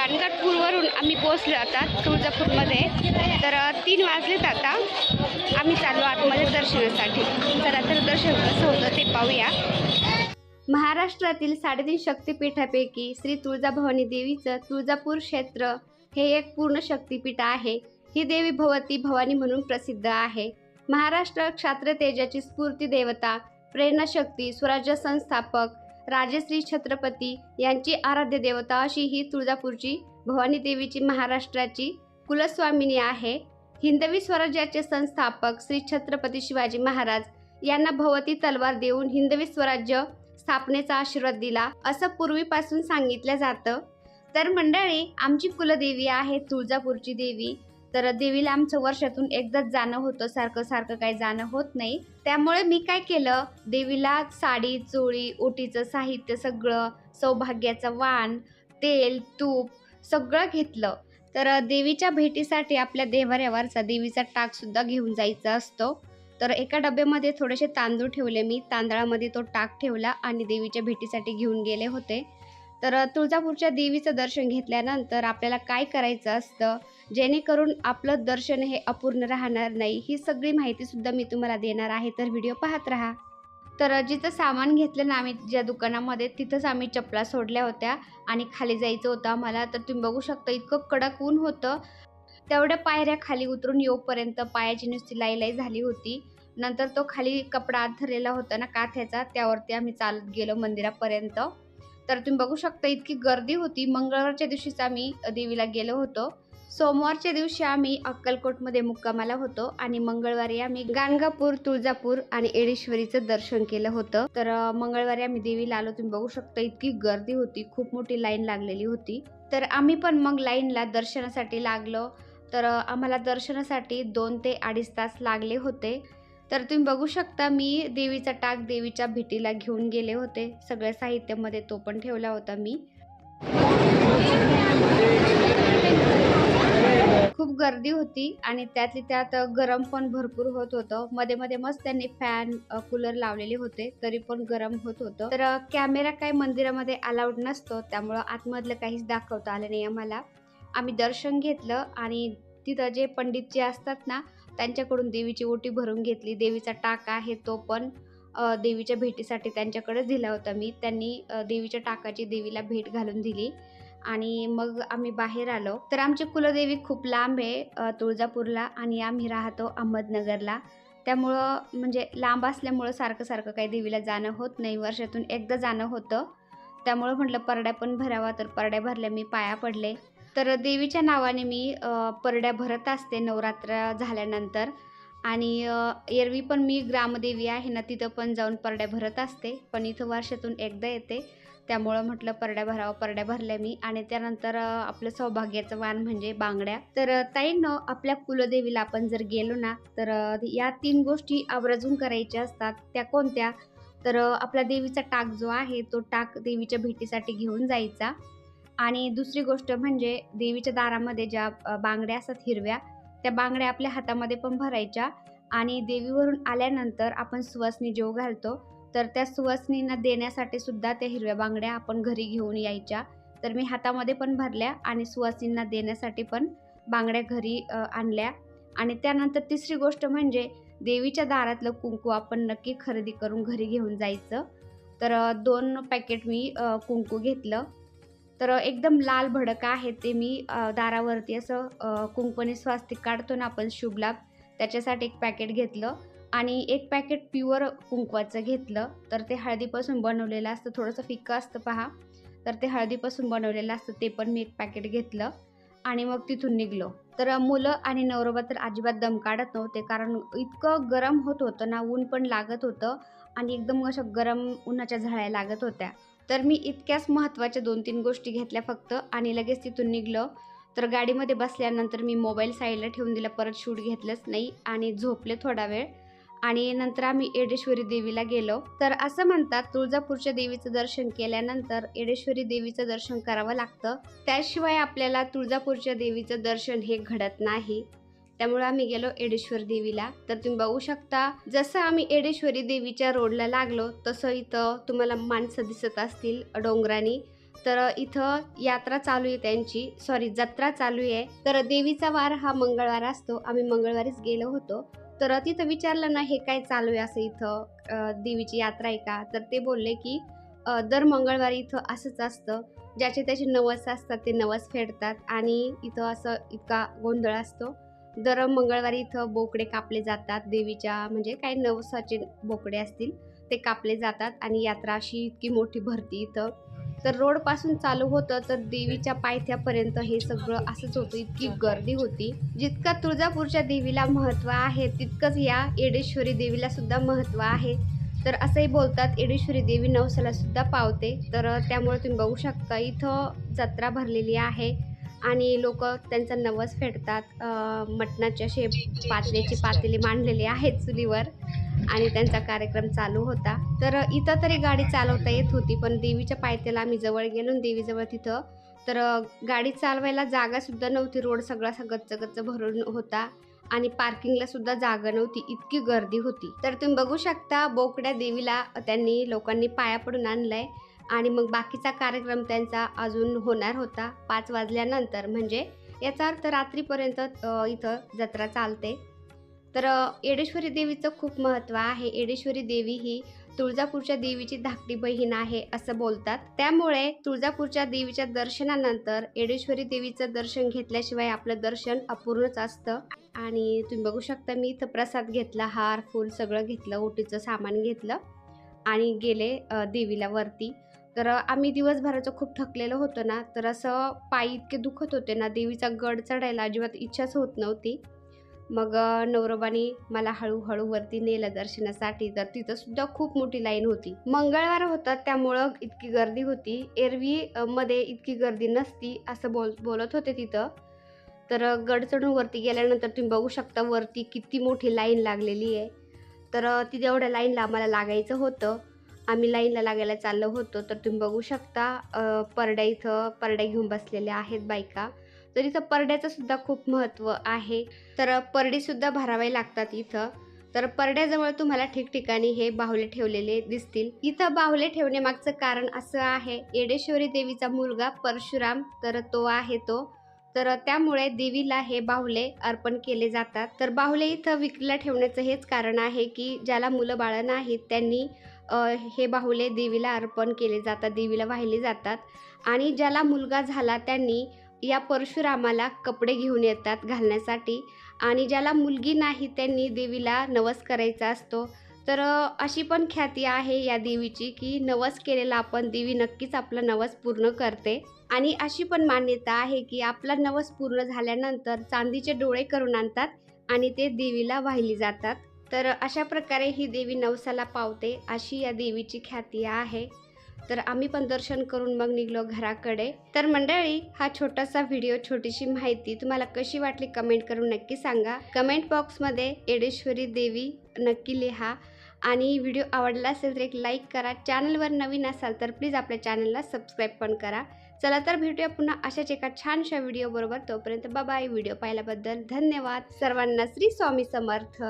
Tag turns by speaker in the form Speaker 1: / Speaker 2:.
Speaker 1: गाणगापूरवरून आम्ही पोचलो आता तुळजापूरमध्ये. तर तीन वाजलेत आता. आम्ही चाललो आतमध्ये दर्शनासाठी. चला तर दर्शन कसं होतं ते पाहूया. महाराष्ट्रातील साडेतीन शक्तिपीठापैकी श्री तुळजाभवानी देवीचं तुळजापूर क्षेत्र हे एक पूर्ण शक्तिपीठ आहे. ही देवी भवती भवानी म्हणून प्रसिद्ध आहे. महाराष्ट्र क्षात्र तेजाची स्फूर्ती देवता प्रेरणाशक्ती स्वराज्य संस्थापक राजश्री छत्रपती यांची आराध्य देवता अशी ही तुळजापूरची भवानी देवीची महाराष्ट्राची कुलस्वामिनी आहे. हिंदवी स्वराज्याचे संस्थापक श्री छत्रपती शिवाजी महाराज यांना भवती तलवार देऊन हिंदवी स्वराज्य स्थापनेचा आशीर्वाद दिला असं पूर्वीपासून सांगितलं जातं. तर मंडळी आमची कुलदेवी आहे तुळजापूरची देवी. तर देवीला आमचं वर्षातून एकदाच जाणं होतं. सारखं सारखं काही जाणं होत नाही. त्यामुळे मी काय केलं? देवीला साडी चोळी ओटीचं साहित्य सगळं सौभाग्याचं वाण तेल तूप सगळं घेतलं. तर देवीच्या भेटीसाठी आपल्या देवाऱ्यावरचा देवीचा टाकसुद्धा घेऊन जायचा असतो. तर एका डब्यामध्ये थोडेसे तांदूळ ठेवले मी. तांदळामध्ये तो टाक ठेवला आणि देवीच्या भेटीसाठी घेऊन गेले होते. तर तुळजापूरच्या देवीचं दर्शन घेतल्यानंतर आपल्याला काय करायचं असतं? जेणेकरून आपलं दर्शन हे अपूर्ण राहणार नाही. ही सगळी माहितीसुद्धा मी तुम्हाला देणार आहे. तर व्हिडिओ पाहत राहा. तर जिथं सामान घेतलं ना आम्ही ज्या दुकानामध्ये तिथंच आम्ही चपला सोडल्या होत्या आणि खाली जायचं होतं आम्हाला. तर तुम्ही बघू शकता इतकं कडक ऊन होतं. तेवढ्या पायऱ्या खाली उतरून येऊपर्यंत पायाची नुसती लाईलाई झाली होती. नंतर तो खाली कपडा आत धरलेला होता ना काथ्याचा त्यावरती आम्ही चालत गेलो मंदिरापर्यंत. तर तुम्ही बघू शकता इतकी गर्दी होती. मंगळवारच्या दिवशीच आम्ही देवीला गेलो होतो. सोमवारच्या दिवशी आम्ही अक्कलकोटमध्ये मुक्कामाला होतो आणि मंगळवारी आम्ही गाणगापूर तुळजापूर आणि एडेश्वरीचं दर्शन केलं होतं. तर मंगळवारी आम्ही देवीला आलो. तुम्ही बघू शकता इतकी गर्दी होती. खूप मोठी लाईन लागलेली होती. तर आम्ही पण मग लाईनला दर्शनासाठी लागलो. तर आम्हाला दर्शनासाठी दोन ते अडीच तास लागले होते. तर तुम्ही बघू शकता मी देवीचा टाक देवीच्या भेटीला घेऊन गेले होते. सगळ्या साहित्यामध्ये तो पण ठेवला होता मी. खूप गर्दी होती आणि त्यातली त्यात गरम पण भरपूर होत होतं. मध्ये मध्ये मस्त त्यांनी फॅन कूलर लावलेले होते तरी पण गरम होत होतं. तर कॅमेरा काय मंदिरामध्ये अलाउड नसतो त्यामुळं आतमधलं काहीच दाखवता आलं नाही आम्हाला. आम्ही दर्शन घेतलं आणि तिथं जे पंडित जे असतात ना त्यांच्याकडून देवीची ओटी भरून घेतली. देवीचा टाक आहे तो पण देवीच्या भेटीसाठी त्यांच्याकडेच दिला होता मी. त्यांनी देवीच्या टाकाची देवीला भेट घालून दिली. आणि मग आम्ही बाहेर आलो. तर आमची कुलदेवी खूप लांब आहे तुळजापूरला आणि आम्ही राहतो अहमदनगरला. त्यामुळं म्हणजे लांब असल्यामुळं सारखं सारखं काही देवीला जाणं होत नाही. वर्षातून एकदा जाणं होतं. त्यामुळं म्हटलं परड्या पण भरावा. तर परड्या भरल्या मी पाया पडले. तर देवीच्या नावाने मी परड्या भरत असते नवरात्र झाल्यानंतर. आणि एरवी पण मी ग्रामदेवी आहे ना तिथं पण जाऊन परड्या भरत असते. पण इथं वर्षातून एकदा येते. त्यामुळं म्हटलं परड्या भरावं परड्या भरल्या मी. आणि त्यानंतर आपलं सौभाग्याचं वाण म्हणजे बांगड्या. तर अ, ताईंनो आपल्या कुलदेवीला आपण जर गेलो ना तर या तीन गोष्टी आवर्जून करायच्या असतात. त्या कोणत्या? तर आपला देवीचा टाक जो आहे तो टाक देवीच्या भेटीसाठी घेऊन जायचा. आणि दुसरी गोष्ट म्हणजे देवीच्या दारामध्ये ज्या बांगड्या असतात हिरव्या त्या बांगड्या आपल्या हातामध्ये पण भरायच्या. आणि देवीवरून आल्यानंतर आपण सुवासनी जेव घालतो. तर त्या सुवासनींना देण्यासाठी सुद्धा त्या हिरव्या बांगड्या आपण घरी घेऊन यायच्या. तर मी हातामध्ये पण भरल्या आणि सुवासनींना देण्यासाठी पण बांगड्या घरी आणल्या. आणि त्यानंतर तिसरी गोष्ट म्हणजे देवीच्या दारातलं कुंकू आपण नक्की खरेदी करून घरी घेऊन जायचं. तर दोन पॅकेट मी कुंकू घेतलं. तर एकदम लाल भडक आहे ते मी दारावरती असं कुंकूने स्वास्तिक काढतो ना आपण शुभलाभ त्याच्यासाठी एक पॅकेट घेतलं. आणि एक पॅकेट प्युअर कुंकवाचं घेतलं तर ते हळदीपासून बनवलेलं असतं. थोडंसं फिक्कं असतं पहा. तर ते हळदीपासून बनवलेलं असतं ते पण मी एक पॅकेट घेतलं आणि मग तिथून निघलो. तर मुलं आणि नवरोबा तर अजिबात दम काढत नव्हते कारण इतकं गरम होत होतं ना ऊन पण लागत होतं आणि एकदम अशा गरम उन्हाच्या झळ्या लागत होत्या. तर मी इतक्याच महत्त्वाच्या दोन तीन गोष्टी घेतल्या फक्त आणि लगेच तिथून निघलं. तर गाडीमध्ये बसल्यानंतर मी मोबाईल साईडला ठेवून दिला परत शूट घेतलंच नाही आणि झोपले थोडा वेळ. आणि नंतर आम्ही एडेश्वरी देवीला गेलो. तर असं म्हणतात तुळजापूरच्या देवीचं दर्शन केल्यानंतर एडेश्वरी देवीचं दर्शन करावं लागतं. त्याशिवाय आपल्याला तुळजापूरच्या देवीचं दर्शन हे घडत नाही. त्यामुळे आम्ही गेलो येडेश्वर देवीला. तर तुम्ही बघू शकता जसं आम्ही एडेश्वरी देवीच्या रोडला लागलो तसं इथं तुम्हाला माणसं दिसत असतील डोंगरानी. तर इथं यात्रा चालू आहे त्यांची. सॉरी जत्रा चालू आहे. तर देवीचा वार हा मंगळवार असतो. आम्ही मंगळवारीच गेलो होतो. तर तिथं विचारलं ना हे काय चालू आहे असं इथं? देवीची यात्रा आहे का? तर ते बोलले की दर मंगळवारी इथं असंच असतं. ज्याचे त्याचे नवस असतात ते नवस फेडतात आणि इथं असं इतका गोंधळ असतो. दर मंगळवारी इथं बोकडे कापले जातात. देवीच्या म्हणजे काही नवसाचे बोकडे असतील ते कापले जातात आणि यात्रा अशी इतकी मोठी भरती इथं तर रोडपासून चालू होतं तर देवीच्या पायथ्यापर्यंत हे सगळं असंच होतं. इतकी गर्दी होती. जितका तुळजापूरच्या देवीला महत्त्व आहे तितकंच या येडेश्वरी देवीला सुद्धा महत्त्व आहे. तर असंही बोलतात येडेश्वरी देवी नवसाला सुद्धा पावते. तर त्यामुळे तुम्ही बघू शकता इथं जत्रा भरलेली आहे. आणि लोक त्यांचा नवस फेडतात. मटणाचे असे पातळीचे पातेले मांडलेले आहेत चुलीवर. आणि त्यांचा कार्यक्रम चालू होता. तर इथं तरी गाडी चालवता येत होती पण देवीच्या पायथ्याला आम्ही जवळ गेलो देवीजवळ तिथं तर गाडी चालवायला जागासुद्धा नव्हती. रोड सगळा असा गच्च गच्च भरून होता आणि पार्किंगला सुद्धा जागा नव्हती. इतकी गर्दी होती. तर तुम्ही बघू शकता बोकड्या देवीला त्यांनी लोकांनी पाया पडून आणलाय आणि मग बाकीचा कार्यक्रम त्यांचा अजून होणार होता. पाच वाजल्यानंतर म्हणजे याचा अर्थ रात्रीपर्यंत इथं जत्रा चालते. तर येडेश्वरी देवीचं खूप महत्त्व आहे. येडेश्वरी देवी ही तुळजापूरच्या देवीची धाकटी बहीण आहे असं बोलतात. त्यामुळे तुळजापूरच्या देवीच्या दर्शनानंतर येडेश्वरी देवीचं दर्शन घेतल्याशिवाय आपलं दर्शन अपूर्णच असतं. आणि तुम्ही बघू शकता मी इथं प्रसाद घेतला हार फूल सगळं घेतलं ओटीचं सामान घेतलं आणि गेले देवीला वरती. तर आम्ही दिवसभराचं खूप थकलेलं होतो ना तर असं पायी इतके दुखत होते ना देवीचा गड चढायला अजिबात इच्छाच होत नव्हती. मग नवरोबानी मला हळूहळू वरती नेलं दर्शनासाठी. तर तिथं सुद्धा खूप मोठी लाईन होती. मंगळवार होता त्यामुळं इतकी गर्दी होती. एरवी मध्ये इतकी गर्दी नसती असं बोल बोलत होते तिथं. तर गड चढून वरती गेल्यानंतर तुम्ही बघू शकता वरती किती मोठी लाईन लागलेली आहे. तर तिथे एवढ्या लाईनला आम्हाला लागायचं होतं. आम्ही लाईनला लागायला चाललो होतो. तर तुम्ही बघू शकता परड्या इथं परड्या घेऊन बसलेल्या आहेत बायका. तर इथं परड्याचं सुद्धा खूप महत्त्व आहे. तर परडीसुद्धा भरावे लागतात इथं. तर परड्याजवळ तुम्हाला ठिकठिकाणी हे बाहुले ठेवलेले दिसतील. इथं बाहुले ठेवण्यामागचं कारण असं आहे येडेश्वरी देवीचा मुलगा परशुराम तर तो आहे तो. तर त्यामुळे देवीला हे बाहुले अर्पण केले जातात. तर बाहुले इथं विक्रीला ठेवण्याचं हेच कारण आहे की ज्याला मुलं बाळं नाहीत त्यांनी हे बाहुले देवीला अर्पण केले जातात देवीला वाहिले जातात. आणि ज्याला मुलगा झाला त्यांनी या परशुरामाला कपडे घेऊन येतात घालण्यासाठी. आणि ज्याला मुलगी नाही त्यांनी देवीला नवस करायचा असतो. तर अशी पण ख्याती आहे या देवीची की नवस केलेला आपण देवी नक्कीच आपला नवस पूर्ण करते. आणि अशी पण मान्यता आहे की आपला नवस पूर्ण झाल्यानंतर चांदीचे डोळे करून आणतात आणि ते देवीला वाहिली जातात. तर अशा प्रकारे ही देवी नवसाला पावते अशी या देवीची ख्याती आहे. तर आम्ही पण दर्शन करून मग निघलो घराकडे. तर मंडळी हा छोटासा व्हिडिओ छोटीशी माहिती तुम्हाला कशी वाटली कमेंट करून नक्की सांगा. कमेंट बॉक्समध्ये येडेश्वरी देवी नक्की लिहा. आणि व्हिडिओ आवडला असेल तर एक लाईक करा. चॅनलवर नवीन असाल तर प्लीज आपल्या चॅनलला सबस्क्राईब पण करा. चला तर भेटूया पुन्हा अशाच एका छानशा व्हिडिओ बरोबर. तोपर्यंत बाय. व्हिडिओ पाहिल्याबद्दल धन्यवाद. सर्वांना श्री स्वामी समर्थ.